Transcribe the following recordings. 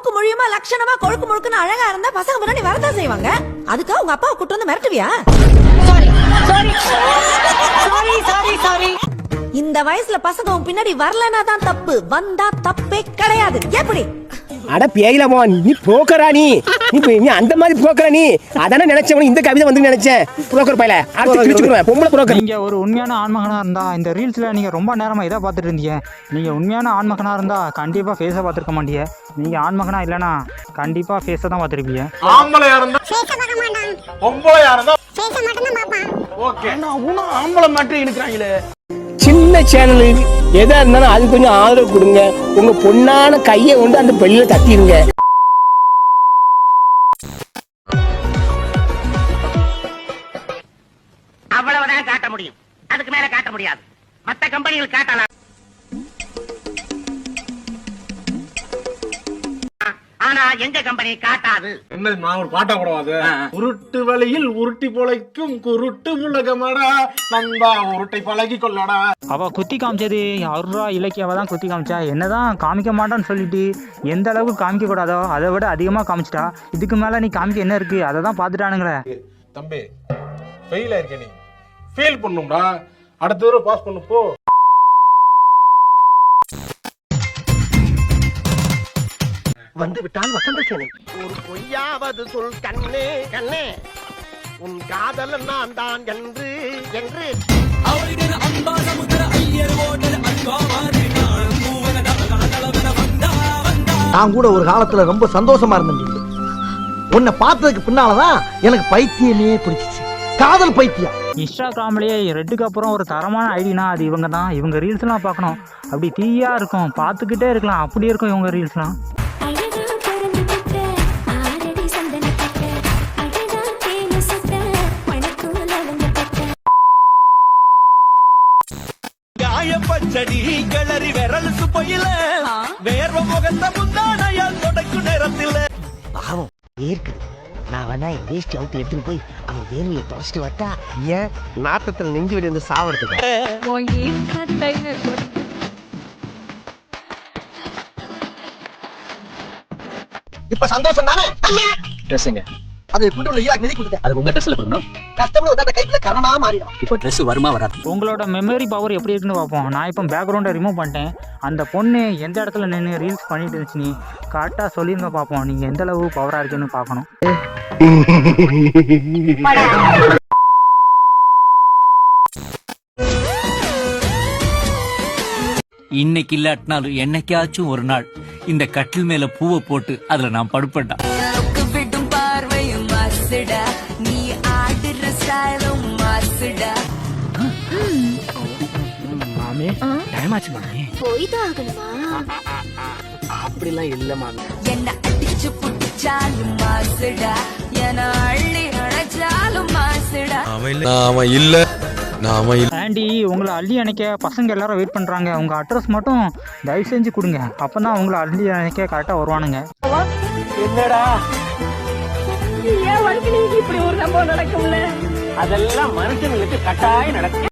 மூக்கு முழியுமா லட்சணமா கொழுக்கு முழுக்குன்னு அழகா இருந்தா பசங்க முன்னாடி வரதான் செய்வாங்க. அதுக்காக உங்க அப்பாவை கூட்டு வந்து மிரட்டுவியா? சாரி சாரி சாரி இந்த வயசுல பசங்க உன் பின்னாடி வரலனா தான் தப்பு. வந்தா தப்பே கிடையாது. எப்படி? அட பேயிலமோ நீ புரோக்கரா நீ? நீ இப்ப நீ அந்த மாதிரி புரோக்கரா நீ? அதானே நினைச்சேன் இந்த கவிதை வந்து நினைச்சேன். புரோக்கர் பையல அடுத்து கிழிச்சுக்குவேன் பொம்பளை புரோக்கர். நீங்க ஒரு உண்மையான ஆண்மகனா இருந்தா இந்த ரீல்ஸ்ல நீங்க ரொம்ப நேரமா இதை பார்த்துட்டு இருந்தீங்க நீங்க உண்மையான ஆண்மகனா இருந்தா கண்டிப்பா ஃபேஸை பார்த்துருக்க மாட்டீங்க நீங்க ஆண்மகனா இல்லனா கண்டிப்பா ஃபேஸை தான் பார்த்துருப்பீங்க. ஆம்பளையா இருந்தா? பொம்பளையா இருந்தா? ஓகே உனும் ஆம்பளை மட்டும் இருக்கிறாங்களே. சின்ன சேனல். எதா இருந்தாலும் அது கொஞ்சம் ஆதரவு கொடுங்க. உங்க பொண்ணான கையை கொண்டு அந்த பெல்லில தட்டிடுங்க அவ்வளவுதான் காட்ட முடியும். அதுக்கு மேல காட்ட முடியாது. மத்த கம்பெனிகள் காட்டலாம். ஆனா எங்க கம்பெனி காட்டாது. என்ன நான் ஒரு பாட்டா கூடாது உருட்டு வழியில் உருட்டி பொழைக்கும் குருட்டு உலகமடா. நண்பா உருட்டை பழகி கொள்ளடா. அவ குத்தி காமிச்சது அருரா இலக்கியாவை தான் குத்தி காமிச்சா. என்னதான் காமிக்க மாட்டான்னு சொல்லிட்டு எந்த அளவுக்கு காமிக்க கூடாதோ அதை விட அதிகமா காமிச்சிட்டா. இதுக்கு மேல நீ காமிக்க என்ன இருக்கு? அதை தான் பார்த்துட்டானுங்களே. தம்பி ஃபெயில் ஆயிருக்க நீ. ஃபெயில் பண்ணும்டா. அடுத்த தடவை பாஸ் பண்ணு போ. வந்து விட்டால் வசந்த சேனை. ஒரு பொய்யாவது சொல் கண்ணே கண்ணே. உன் காதலன் நான் தான் என்று என்று. நான். கூட ஒரு காலத்துல ரொம்ப சந்தோஷமா இருந்தேன் உன்னை பார்த்ததுக்கு பின்னாலதான் எனக்கு பைத்தியமே பிடிச்சிச்சு. காதல் பைத்தியம். இன்ஸ்டாகிராம்லயே ரெட்டுக்கு அப்புறம் ஒரு தரமான ஐடினா அது இவங்க தான் இவங்க ரீல்ஸ்லாம் பார்க்கணும். அப்படி தீயா இருக்கும். பார்த்துக்கிட்டே இருக்கலாம். அப்படி இருக்கும் இவங்க ரீல்ஸ்லாம் சுப்பையில வேர்வ முகத்த முந்தானையால் தொடக்கும் நேரத்தில். பாவம் இருக்குது நான் வேணா என் வேஷ்டி அவுத்து எடுத்துட்டு போய் அவன் வேர்வையை தொடச்சிட்டு வரட்டா? ஏன்? நாட்டத்தில் நெஞ்சு வெடி வந்து சாவறதுக்கு இப்ப சந்தோஷம் தானே ட்ரெஸ்ஸுங்க அதை கொண்டு உள்ள ஈராக் நிதி கொடுத்தேன் அது உங்க ட்ரெஸ்ல பண்ணணும் கஷ்டம்னு வந்து அந்த கைக்குள்ள கரணமா மாறிடும். இப்போ ட்ரெஸ் வருமா வராது? உங்களோட மெமரி பவர் எப்படி இருக்குன்னு பார்ப்போம். நான் இப்போ பேக்ரவுண்டை ரிமூவ் பண்ணிட்டேன். அந்த பொண்ணு எந்த இடத்துல நின்று ரீல்ஸ் பண்ணிட்டு இருந்துச்சு நீ? கரெக்டாக சொல்லிருங்க பார்ப்போம். நீங்கள் எந்த அளவு பவராக இருக்குன்னு பார்க்கணும். இன்னைக்கு இல்லாட்டினாலும் என்னைக்காச்சும் ஒரு நாள். இந்த கட்டில் மேல பூவை போட்டு அதுல நான் படுப்பேன்டா. டைம் ஆச்சு மாமே போய்தான் ஆகணுமா அப்படிலாம் இல்ல மாமே என்ன அடிச்சு புடிச்சாலும் மாசுடா. என அள்ளி அணைச்சாலும் மாசுடா. ஆண்டி உங்களை அள்ளி அணைக்க பசங்க எல்லாரும் வெயிட் பண்ணுறாங்க உங்கள் அட்ரஸ் மட்டும் தயவு செஞ்சு கொடுங்க. அப்போ தான் உங்களை அள்ளி அணைக்க கரெக்டாக வருவானுங்க. என்னடா? ஏன் வாழ்க்கை இப்படி ஒரு சம்பவம் நடக்கும்ல? அதெல்லாம் மனுஷங்களுக்கு கட்டாயம் நடக்கும்.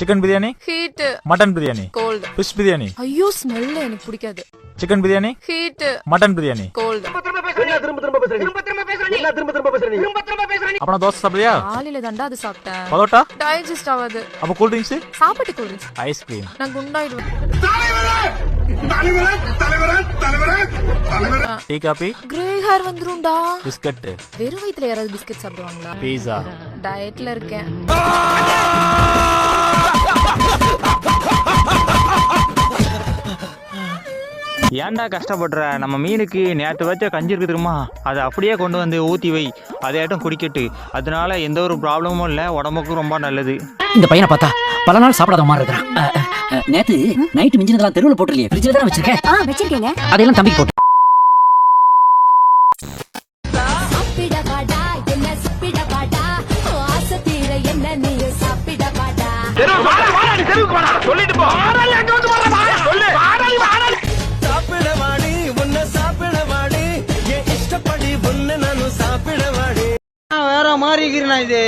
Chicken biryani heat mutton biryani cold fish biryani ஐயோ ஸ்மெல் எனக்கு பிடிக்காது chicken biryani heat mutton biryani cold அப்புறம் தோசை சாப்பிடுறியா? காலையில தாண்டா அது சாப்பிட்டேன். பரோட்டா? டைஜஸ்ட் ஆகாது. அப்போ கூல் ட்ரிங்க்ஸ் சாப்பிட்டு கூல்ட்ரிங்க்ஸ் ஐஸ்கிரீம் நான் குண்டாயிடுவேன். டீ காபி கிரே ஹேர் வந்துரும்டா. பிஸ்கட் வெறும் வயித்துல யாராவது பிஸ்கட் சாப்பிடுவாங்களா? பீஸா டயட்ல இருக்கேன். ஏன்டா கஷ்டப்படுற? நம்ம மீனுக்கு நேற்று வச்ச கஞ்சி இருக்கு தெரியுமா? அதை அப்படியே கொண்டு வந்து ஊற்றி வை. அதையாட்டும் குடிக்கட்டு. அதனால எந்த ஒரு ப்ராப்ளமும் இல்லை. உடம்புக்கும் ரொம்ப நல்லது. இந்த பையனை பார்த்தா பல நாள் சாப்பிடாத மாதிரி இருக்கிறான். நேத்து நைட்டு மிஞ்சினதெல்லாம் தெருவில் போட்டுருலையே ஃப்ரிட்ஜில் தானே வச்சிருக்கேன் ஆ வச்சிருக்கேங்க. அதையெல்லாம் தம்பிக்கு போட்டு. சாப்பிட வாடா இருக்கிறா இது?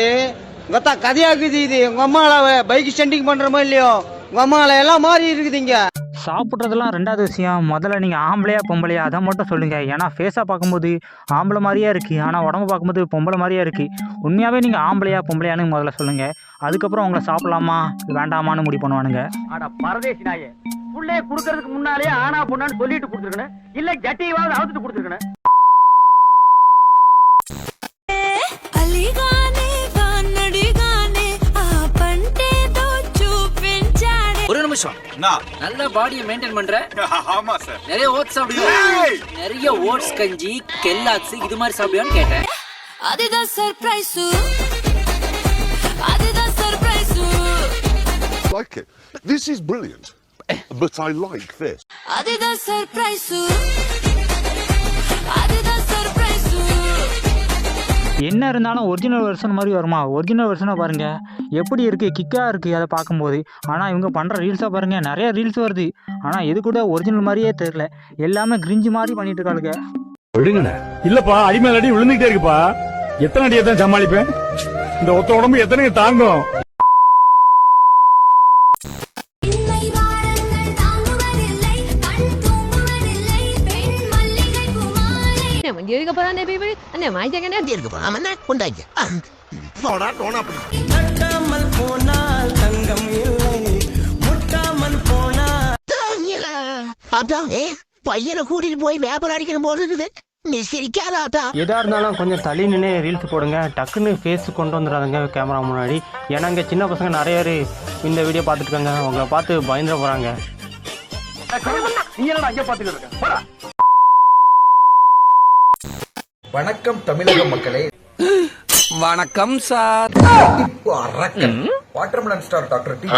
கத்தா கதையாக்குது இது. உங்க அம்மால பைக் ஸ்டண்டிங் பண்றமோ இல்லையோ? உங்க அம்மால எல்லாம் மாறி இருக்குது இங்க. சாப்பிட்றதெல்லாம் ரெண்டாவது விஷயம். முதல்ல நீங்கள் ஆம்பளையா பொம்பளையா அதை மட்டும் சொல்லுங்கள் ஏன்னா ஃபேஸாக பார்க்கும்போது ஆம்பளை மாதிரியே இருக்குது ஆனால் உடம்பு பார்க்கும்போது பொம்பளை மாதிரியே இருக்குது உண்மையாகவே நீங்கள் ஆம்பளையா பொம்பளையான்னு முதல்ல சொல்லுங்கள் அதுக்கப்புறம் உங்களை சாப்பிடலாமா வேண்டாமான்னு முடிவு பண்ணுவானுங்க. அட பரதேசி நாயே. புள்ளைய குடுக்கறதுக்கு முன்னாலே ஆனா பொண்ணான்னு சொல்லிட்டு கொடுத்துருக்கணும். இல்ல ஜட்டியாவது அவுத்துட்டு கொடுத்துருக்கணும். சார் நல்ல பாடியை மெயின்டைன் பண்ற. ஆமா சார் நிறைய ஓட்ஸ் சாப்பிடுவியா? நிறைய ஓட்ஸ் கஞ்சி கெல்லாக்ஸ் இது மாதிரி சாப்பிடுவான்னு கேட்டேன். அதுதான் சர்ப்ரைஸ் அதுதான் surprise like it. This is brilliant. But i like this. அதுதான் சர்ப்ரைஸ் என்ன இருந்தாலும் ஒரிஜினல் வெர்ஷன் மாதிரி வருமா? ஒரிஜினல் வெர்ஷனை பாருங்க. எப்படி இருக்கு? கிக்காக இருக்கு அதை பார்க்கும்போது. ஆனால் இவங்க பண்ணுற ரீல்ஸை பாருங்க நிறைய ரீல்ஸ் வருது. ஆனால் எது கூட ஒரிஜினல் மாதிரியே தெரியல. எல்லாமே கிரிஞ்சு மாதிரி பண்ணிட்டு இருக்காளுங்க. விடுங்கண்ணே. இல்லப்பா அடிமேல் அடி விழுந்துகிட்டே இருக்குப்பா. எத்தனை அடியை தான் சமாளிப்பேன்? இந்த ஒத்த உடம்பு எத்தனை தாங்கும். இன்னை வாரங்கள் தாங்குவதில்லை கண் தூங்குவதில்லை பெண் மல்லிகை குமாரை முட்டாமல் போனால் தங்கம் இல்லை. முட்டாமல் போனால் அதான் பையனை கூட்டிட்டு போய் வியாபாரம் அடிக்கணும் போது நீ சிரிக்காதாத்தா எதாக இருந்தாலும் கொஞ்சம் தள்ளி நின்று ரீல்ஸ் போடுங்க. டக்குன்னு ஃபேஸ் கொண்டு வந்துடாதுங்க கேமரா முன்னாடி. ஏன்னா இங்கே சின்ன பசங்க நிறைய பேர் இந்த வீடியோ பார்த்துட்டு இருக்காங்க. உங்களை பார்த்து பயந்துட போகிறாங்க நீ என்னடா அங்க பாத்துக்கிட்டு இருக்க? போடா. வணக்கம் தமிழக மக்களே. வணக்கம் சார். அரக்கன். Watermelon star doctor T.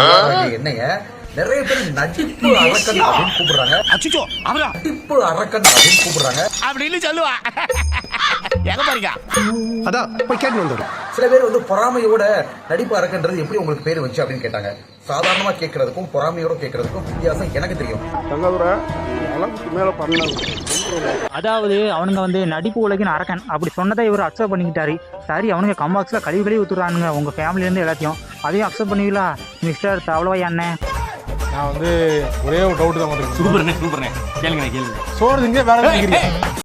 என்னைய நிறைய பேர் நடிப்பு அரக்கன் அப்படின்னு கூப்பிடுறாங்க. அச்சுச்சோ அவரா? நடிப்பு அரக்கன் அப்படின்னு கூப்பிடுறாங்க. அப்படின்னு சொல்லுவா. எங்க அதான் போய் கேட்டு வந்துடும் சில பேர் வந்து பொறாமையோட நடிப்பு அரக்கன்றது எப்படி உங்களுக்கு பேர் வச்சு அப்படின்னு கேட்டாங்க. சாதாரணமா கேட்கறதுக்கும் பொறாமையோட கேட்கறதுக்கும் வித்தியாசம் எனக்கு தெரியும். அதாவது அவனுங்க வந்து நடிப்பு உலகின் அரக்கன். அப்படி சொன்னதை இவர் அக்செப்ட் பண்ணிக்கிட்டாரு. சரி அவனுங்க கம்பாக்ஸில் கழுவி கழுவி ஊத்துறானுங்க. உங்கள் ஃபேமிலியிலேருந்து எல்லாத்தையும். அதையும் அக்செப்ட் பண்ணுவீங்களா மிஸ்டர் தவளவாய் அண்ணன் நான் வந்து ஒரே ஒரு டவுட் தான் மட்டும் சூப்பர்ண்ணே சூப்பர்ண்ணே. கேளுங்க கேளுங்க சோறு திங்க வேற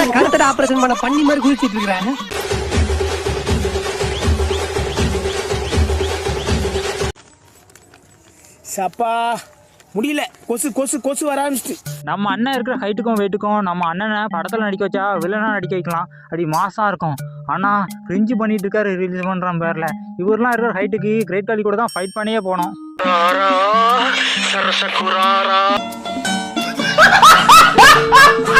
திங்கிறீங்க? கருத்தட ஆபரேஷன் பண்ண பண்ணி மாதிரி குளிச்சிட்டு இருக்கிறாங்க. சப்பா முடியல. கொசு கொசு கொசு வர ஆரம்பிச்சிட்டு. நம்ம அண்ணன் இருக்கிற ஹைட்டுக்கும் வெயிட்டுக்கும் நம்ம அண்ணனை படத்தில் நடிக்க வச்சா வில்லனா நடிக்க வைக்கலாம். அப்படி மாசாக இருக்கும். ஆனால் கிரிஞ்சு பண்ணிட்டு இருக்காரு ரிலீஸ் பண்ணுற பேரில். இவரெலாம் இருக்கிற ஹைட்டுக்கு கிரேட் காலி கூட தான் ஃபைட் பண்ணியே போனோம்.